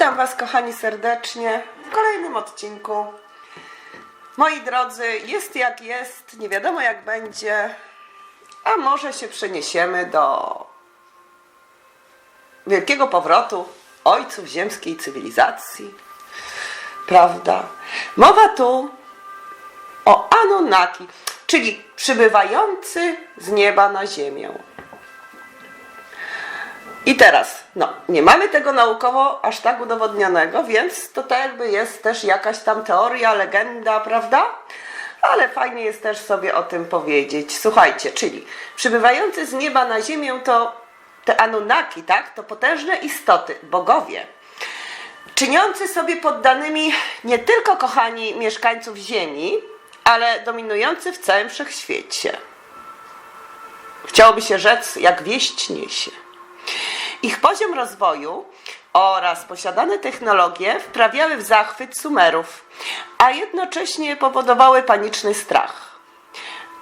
Witam Was, kochani, serdecznie w kolejnym odcinku. Moi drodzy, jest jak jest, nie wiadomo jak będzie, a może się przeniesiemy do wielkiego powrotu ojców ziemskiej cywilizacji. Prawda? Mowa tu o Anunnaki, czyli przybywający z nieba na ziemię. I teraz, no, nie mamy tego naukowo aż tak udowodnionego, więc to tak jakby jest też jakaś tam teoria, legenda, prawda? Ale fajnie jest też sobie o tym powiedzieć. Słuchajcie, czyli przybywający z nieba na ziemię to te Anunnaki, tak? To potężne istoty, bogowie, czyniący sobie poddanymi nie tylko kochani mieszkańców Ziemi, ale dominujący w całym wszechświecie. Chciałoby się rzec, jak wieść niesie. Ich poziom rozwoju oraz posiadane technologie wprawiały w zachwyt Sumerów, a jednocześnie powodowały paniczny strach.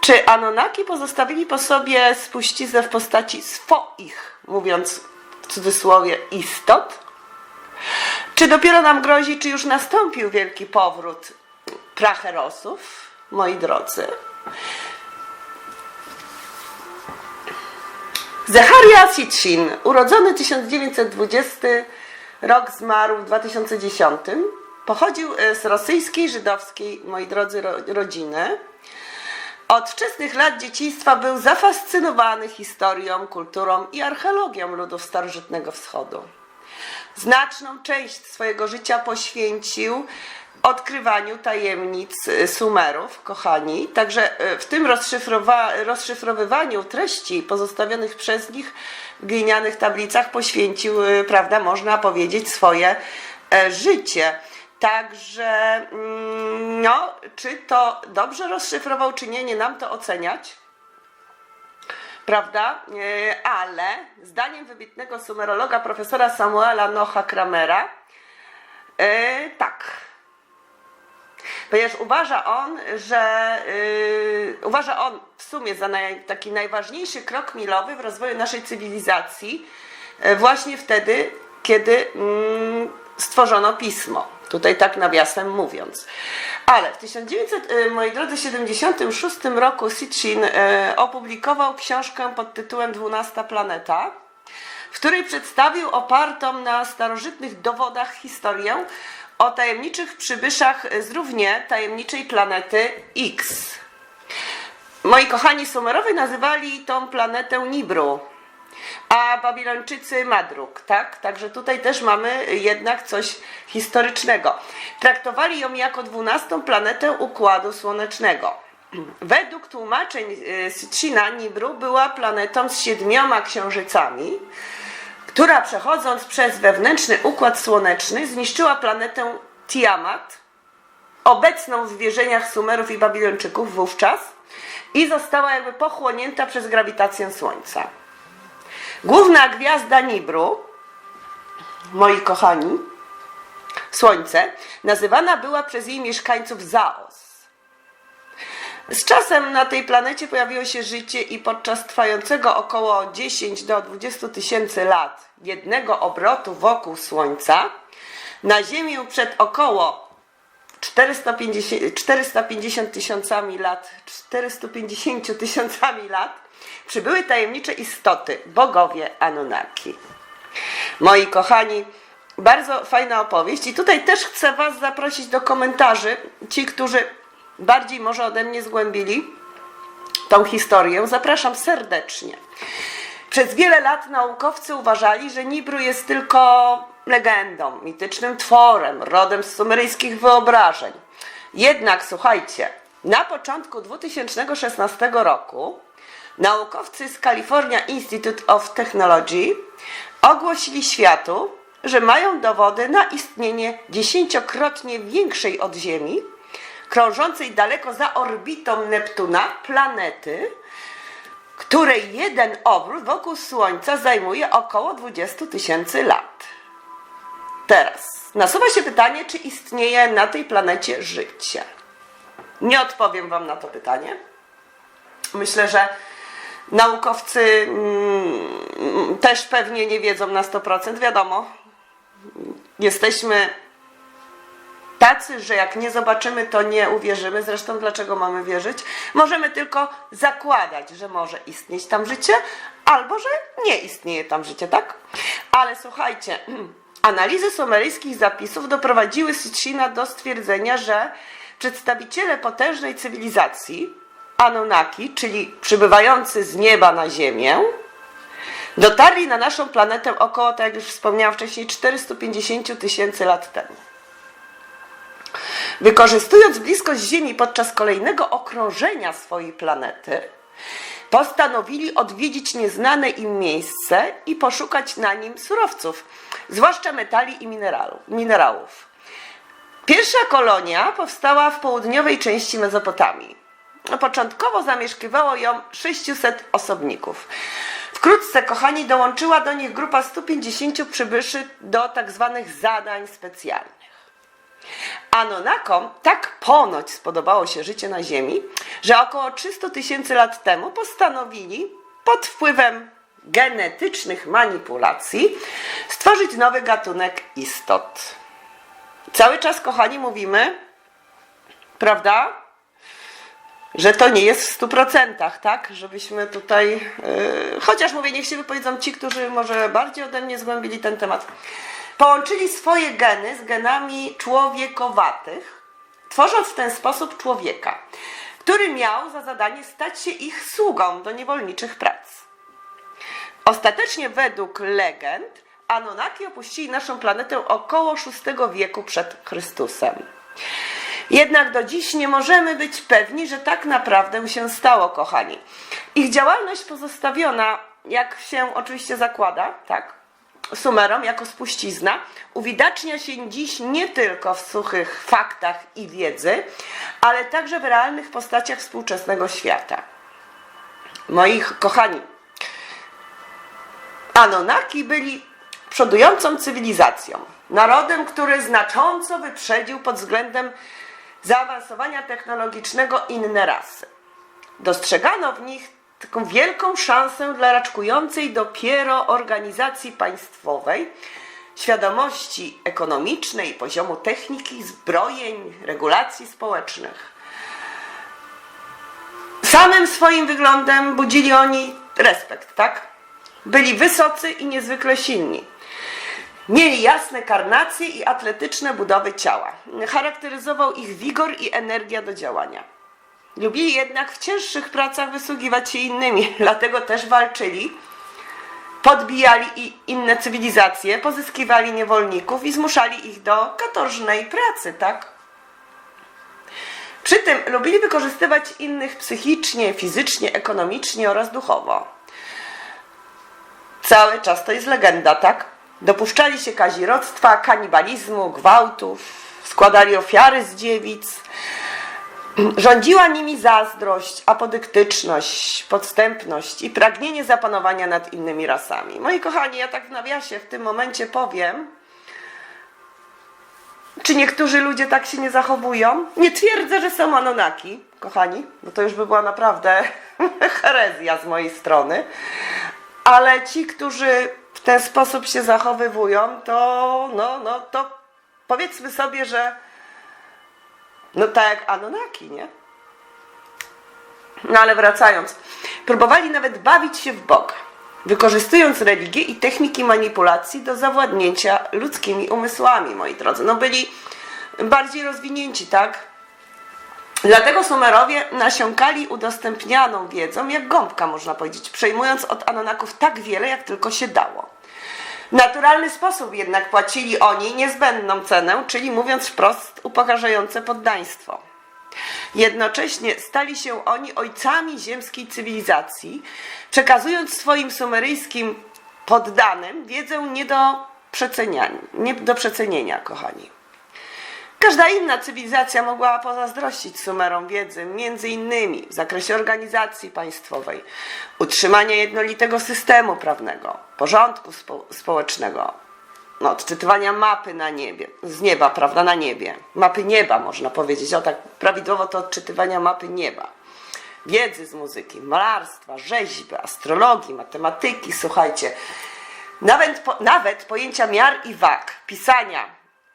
Czy Anunnaki pozostawili po sobie spuściznę w postaci swoich, mówiąc w cudzysłowie, istot? Czy dopiero nam grozi, czy już nastąpił wielki powrót pracherosów, moi drodzy? Zecharia Sitchin, urodzony 1920 rok, zmarł w 2010, pochodził e, z rosyjskiej, żydowskiej, moi drodzy, ro- rodziny. Od wczesnych lat dzieciństwa był zafascynowany historią, kulturą i archeologią ludów starożytnego wschodu. Znaczną część swojego życia poświęcił odkrywaniu tajemnic y, Sumerów, kochani. Także y, w tym rozszyfrowa- rozszyfrowywaniu treści pozostawionych przez nich w glinianych tablicach poświęcił, y, prawda, można powiedzieć, swoje e, życie. Także, mm, no, czy to dobrze rozszyfrował, czy nie, nie nam to oceniać prawda? E, Ale zdaniem wybitnego sumerologa profesora Samuela Nocha Kramera, e, tak. Ponieważ uważa on, że y, uważa on w sumie za naj, taki najważniejszy krok milowy w rozwoju naszej cywilizacji e, właśnie wtedy, kiedy mm, stworzono pismo. Tutaj tak nawiasem mówiąc. Ale w 1900, y, moi drodzy, 76 roku Sitchin y, opublikował książkę pod tytułem 12 planeta, w której przedstawił opartą na starożytnych dowodach historię o tajemniczych przybyszach z równie tajemniczej planety X. Moi kochani Sumerowie nazywali tą planetę Nibru, a Babilończycy Madruk, tak? Także tutaj też mamy jednak coś historycznego. Traktowali ją jako dwunastą planetę Układu Słonecznego. Według tłumaczeń y, Sitchina Nibru była planetą z siedmioma księżycami, która przechodząc przez wewnętrzny układ słoneczny zniszczyła planetę Tiamat, obecną w wierzeniach Sumerów i Babilończyków wówczas i została jakby pochłonięta przez grawitację Słońca. Główna gwiazda Nibru, moi kochani, Słońce, nazywana była przez jej mieszkańców Zaos. Z czasem na tej planecie pojawiło się życie i podczas trwającego około 10 do 20 tysięcy lat jednego obrotu wokół Słońca na Ziemię przed około 450 450 tysiącami lat, 450 tysiącami lat przybyły tajemnicze istoty, bogowie Anunnaki. Moi kochani, bardzo fajna opowieść i tutaj też chcę Was zaprosić do komentarzy, ci, którzy bardziej może ode mnie zgłębili tą historię. Zapraszam serdecznie. Przez wiele lat naukowcy uważali, że Nibru jest tylko legendą, mitycznym tworem, rodem z sumeryjskich wyobrażeń. Jednak słuchajcie, na początku 2016 roku naukowcy z California Institute of Technology ogłosili światu, że mają dowody na istnienie dziesięciokrotnie większej od Ziemi, krążącej daleko za orbitą Neptuna planety, której jeden obrót wokół Słońca zajmuje około 20 tysięcy lat. Teraz nasuwa się pytanie, czy istnieje na tej planecie życie. Nie odpowiem Wam na to pytanie. Myślę, że naukowcy mm, też pewnie nie wiedzą na 100%, wiadomo. jesteśmy tacy, że jak nie zobaczymy, to nie uwierzymy. Zresztą dlaczego mamy wierzyć? Możemy tylko zakładać, że może istnieć tam życie, albo że nie istnieje tam życie, tak? Ale słuchajcie, analizy sumeryjskich zapisów doprowadziły Sitchina do stwierdzenia, że przedstawiciele potężnej cywilizacji, Anunnaki, czyli przybywający z nieba na ziemię, dotarli na naszą planetę około, tak jak już wspomniałam wcześniej, 450 tysięcy lat temu. Wykorzystując bliskość Ziemi podczas kolejnego okrążenia swojej planety, postanowili odwiedzić nieznane im miejsce i poszukać na nim surowców, zwłaszcza metali i minerałów. Pierwsza kolonia powstała w południowej części Mezopotamii. Początkowo zamieszkiwało ją 600 osobników. Wkrótce, kochani, dołączyła do nich grupa 150 przybyszy do tak zwanych zadań specjalnych. Anonakom tak ponoć spodobało się życie na Ziemi, że około 300 tysięcy lat temu postanowili pod wpływem genetycznych manipulacji stworzyć nowy gatunek istot. Cały czas, kochani, mówimy, prawda, że to nie jest w 100%, tak? Żebyśmy tutaj, yy, chociaż mówię, niech się wypowiedzą ci, którzy może bardziej ode mnie zgłębili ten temat połączyli swoje geny z genami człowiekowatych, tworząc w ten sposób człowieka, który miał za zadanie stać się ich sługą do niewolniczych prac. Ostatecznie według legend Anunnaki opuścili naszą planetę około VI wieku przed Chrystusem. Jednak do dziś nie możemy być pewni, że tak naprawdę się stało, kochani. Ich działalność pozostawiona, jak się oczywiście zakłada, tak, Sumerom jako spuścizna uwidacznia się dziś nie tylko w suchych faktach i wiedzy, ale także w realnych postaciach współczesnego świata. Moich kochani, Anonaki byli przodującą cywilizacją, narodem, który znacząco wyprzedził pod względem zaawansowania technologicznego inne rasy. Dostrzegano w nich taką wielką szansę dla raczkującej dopiero organizacji państwowej, świadomości ekonomicznej, poziomu techniki, zbrojeń, regulacji społecznych. Samym swoim wyglądem budzili oni respekt, tak? Byli wysocy i niezwykle silni. Mieli jasne karnacje i atletyczne budowy ciała. Charakteryzował ich wigor i energia do działania. Lubili jednak w cięższych pracach wysługiwać się innymi, dlatego też walczyli, podbijali i inne cywilizacje, pozyskiwali niewolników i zmuszali ich do katorżnej pracy, tak? Przy tym lubili wykorzystywać innych psychicznie, fizycznie, ekonomicznie oraz duchowo. Cały czas to jest legenda, tak? Dopuszczali się kazirodztwa, kanibalizmu, gwałtów, składali ofiary z dziewic, Rządziła nimi zazdrość, apodyktyczność, podstępność i pragnienie zapanowania nad innymi rasami. Moi kochani, ja tak w nawiasie w tym momencie powiem, czy niektórzy ludzie tak się nie zachowują? Nie twierdzę, że są Anonaki, kochani, bo to już by była naprawdę herezja z mojej strony, ale ci, którzy w ten sposób się zachowywują, to, no, no, to powiedzmy sobie, że no tak jak Anonaki, nie? No ale wracając, próbowali nawet bawić się w Boga, wykorzystując religię i techniki manipulacji do zawładnięcia ludzkimi umysłami, moi drodzy. No byli bardziej rozwinięci, tak? Dlatego Sumerowie nasiąkali udostępnianą wiedzą, jak gąbka można powiedzieć, przejmując od Anonaków tak wiele, jak tylko się dało. W naturalny sposób jednak płacili oni niezbędną cenę, czyli mówiąc wprost, upokarzające poddaństwo. Jednocześnie stali się oni ojcami ziemskiej cywilizacji, przekazując swoim sumeryjskim poddanym wiedzę nie do przeceniania, nie do przecenienia, kochani. Każda inna cywilizacja mogła pozazdrościć Sumerom wiedzy, między innymi w zakresie organizacji państwowej, utrzymania jednolitego systemu prawnego, porządku spo społecznego, no, odczytywania mapy na niebie, z nieba, prawda, na niebie. Mapy nieba, można powiedzieć, o tak prawidłowo to odczytywania mapy nieba. Wiedzy z muzyki, malarstwa, rzeźby, astrologii, matematyki, słuchajcie, Nawet, po, nawet pojęcia miar i wag, pisania,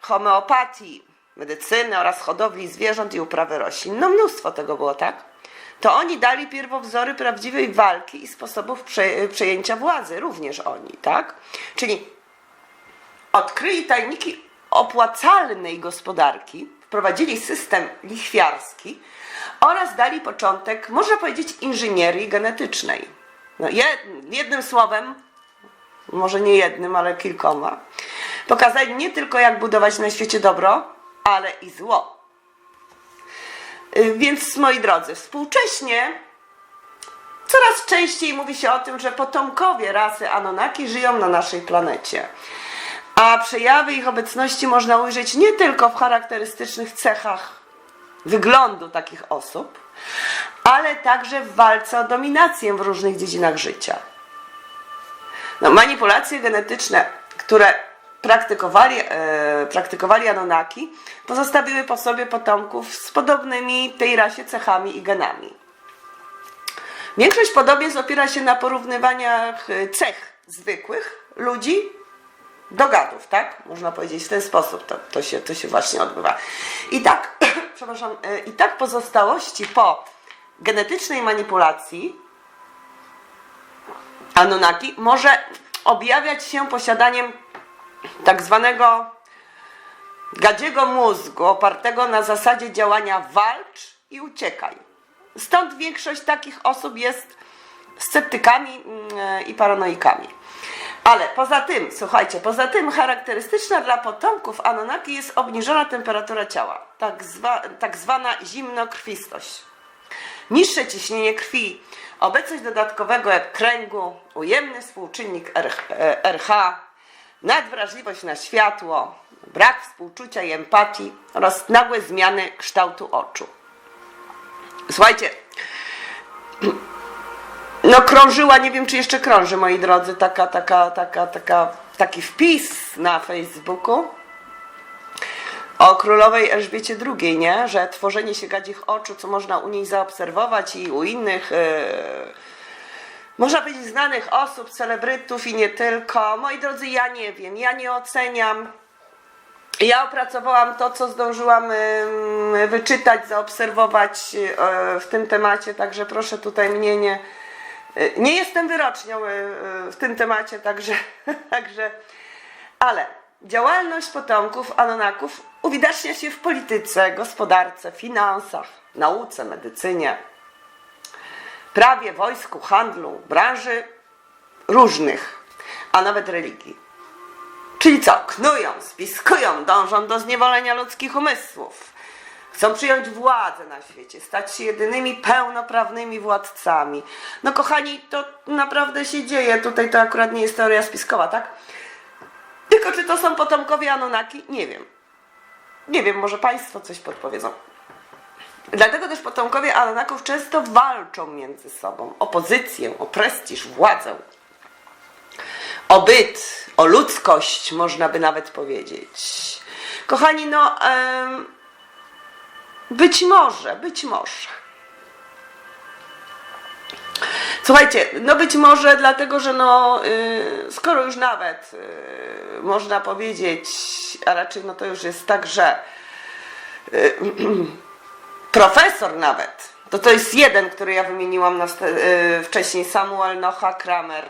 homeopatii, medycyny oraz hodowli zwierząt i uprawy roślin, no mnóstwo tego było, tak? To oni dali pierwowzory prawdziwej walki i sposobów prze, przejęcia władzy, również oni, tak? Czyli odkryli tajniki opłacalnej gospodarki, wprowadzili system lichwiarski oraz dali początek, można powiedzieć, inżynierii genetycznej. No, jed, jednym słowem, może nie jednym, ale kilkoma, pokazali nie tylko jak budować na świecie dobro, ale i zło. Y, Więc moi drodzy, współcześnie coraz częściej mówi się o tym, że potomkowie rasy Anunnaki żyją na naszej planecie. A przejawy ich obecności można ujrzeć nie tylko w charakterystycznych cechach wyglądu takich osób, ale także w walce o dominację w różnych dziedzinach życia. No, manipulacje genetyczne, które praktykowali, e, praktykowali Anunnaki, pozostawiły po sobie potomków z podobnymi tej rasie cechami i genami. Większość podobieństw opiera się na porównywaniach e, cech zwykłych ludzi do gadów, tak? Można powiedzieć w ten sposób to, to, się, to się właśnie odbywa. I tak, przepraszam, e, i tak pozostałości po genetycznej manipulacji Anunnaki może objawiać się posiadaniem tak zwanego gadziego mózgu opartego na zasadzie działania walcz i uciekaj. Stąd większość takich osób jest sceptykami mm, i paranoikami. Ale poza tym, słuchajcie, poza tym charakterystyczna dla potomków Anunnaki jest obniżona temperatura ciała, tak, zwa, tak zwana zimnokrwistość. Niższe ciśnienie krwi, obecność dodatkowego jak kręgu, ujemny współczynnik e, RH, nadwrażliwość na światło, brak współczucia i empatii oraz nagłe zmiany kształtu oczu. Słuchajcie, no krążyła, nie wiem czy jeszcze krąży, moi drodzy, taka, taka, taka, taka, taki wpis na Facebooku o królowej Elżbiecie II, nie? Że tworzenie się gadzich oczu, co można u niej zaobserwować i u innych, yy, można powiedzieć, znanych osób, celebrytów i nie tylko. Moi drodzy, ja nie wiem, ja nie oceniam. Ja opracowałam to, co zdążyłam wyczytać, zaobserwować yy, w tym temacie, także proszę tutaj mnie nie. yy, Nie jestem wyrocznią yy, w tym temacie, także, także ale działalność potomków Anunnaków uwidacznia się w polityce, gospodarce, finansach, nauce, medycynie, prawie, wojsku, handlu, branży różnych, a nawet religii. Czyli co? Knują, spiskują, dążą do zniewolenia ludzkich umysłów. Chcą przyjąć władzę na świecie, stać się jedynymi pełnoprawnymi władcami. No kochani, to naprawdę się dzieje. Tutaj to akurat nie jest teoria spiskowa, tak? Tylko czy to są potomkowie Anunnaki? Nie wiem. Nie wiem, może Państwo coś podpowiedzą. Dlatego też potomkowie Anunnaków często walczą między sobą o pozycję, o prestiż, władzę, o byt, o ludzkość, można by nawet powiedzieć. Kochani, no, być może, być może. Słuchajcie, no być może dlatego, że no, y, skoro już nawet y, można powiedzieć, a raczej no to już jest tak, że y, profesor nawet, to to jest jeden, który ja wymieniłam na, y, wcześniej, Samuel Nocha Kramer.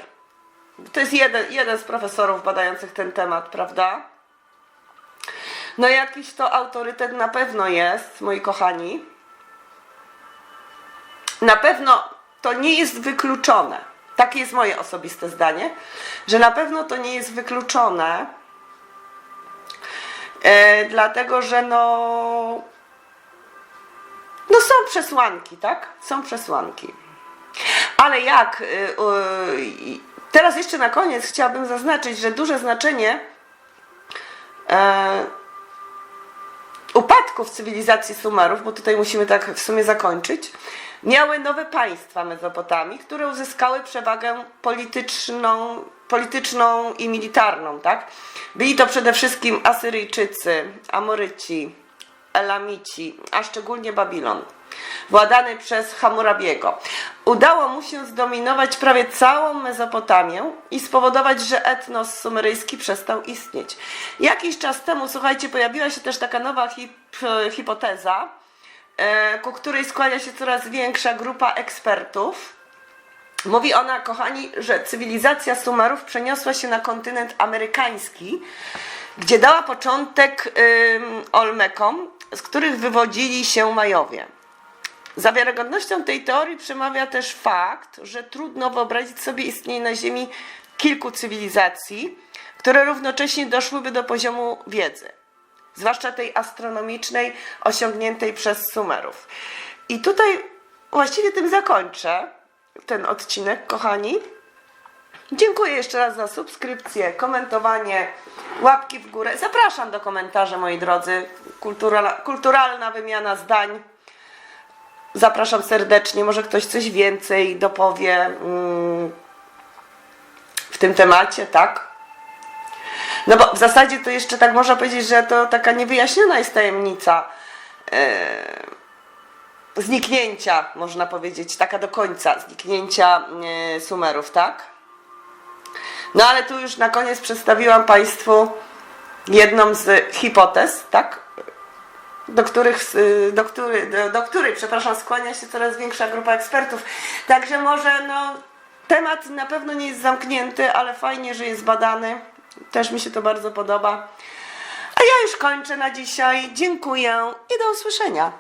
To jest jeden, jeden z profesorów badających ten temat, prawda? No jakiś to autorytet na pewno jest, moi kochani. Na pewno to nie jest wykluczone. Takie jest moje osobiste zdanie, że na pewno to nie jest wykluczone, e, dlatego że no, no są przesłanki, tak? Są przesłanki. Ale jak, y, y, teraz jeszcze na koniec chciałabym zaznaczyć, że duże znaczenie e, upadków cywilizacji Sumerów, bo tutaj musimy tak w sumie zakończyć, miały nowe państwa Mezopotamii, które uzyskały przewagę polityczną, polityczną i militarną, tak? Byli to przede wszystkim Asyryjczycy, Amoryci, Elamici, a szczególnie Babilon. władany przez Hammurabiego. Udało mu się zdominować prawie całą Mezopotamię i spowodować, że etnos sumeryjski przestał istnieć. Jakiś czas temu, słuchajcie, pojawiła się też taka nowa hip, hipoteza, e, ku której skłania się coraz większa grupa ekspertów. Mówi ona, kochani, że cywilizacja Sumerów przeniosła się na kontynent amerykański, gdzie dała początek Olmekom, z których wywodzili się Majowie. Za wiarygodnością tej teorii przemawia też fakt, że trudno wyobrazić sobie istnienie na Ziemi kilku cywilizacji, które równocześnie doszłyby do poziomu wiedzy, zwłaszcza tej astronomicznej osiągniętej przez Sumerów. I tutaj właściwie tym zakończę ten odcinek, kochani. Dziękuję jeszcze raz za subskrypcję, komentowanie, łapki w górę. Zapraszam do komentarza, moi drodzy. Kultura, kulturalna wymiana zdań. Zapraszam serdecznie. Może ktoś coś więcej dopowie mm, w tym temacie, tak? No bo w zasadzie to jeszcze tak można powiedzieć, że to taka niewyjaśniona jest tajemnica e, zniknięcia, można powiedzieć, taka do końca zniknięcia e, Sumerów, tak? No ale tu już na koniec przedstawiłam Państwu jedną z hipotez, tak? Do których, do, który, do, do której, przepraszam, skłania się coraz większa grupa ekspertów. Także może no, temat na pewno nie jest zamknięty, ale fajnie, że jest badany. Też mi się to bardzo podoba. A ja już kończę na dzisiaj. Dziękuję i do usłyszenia.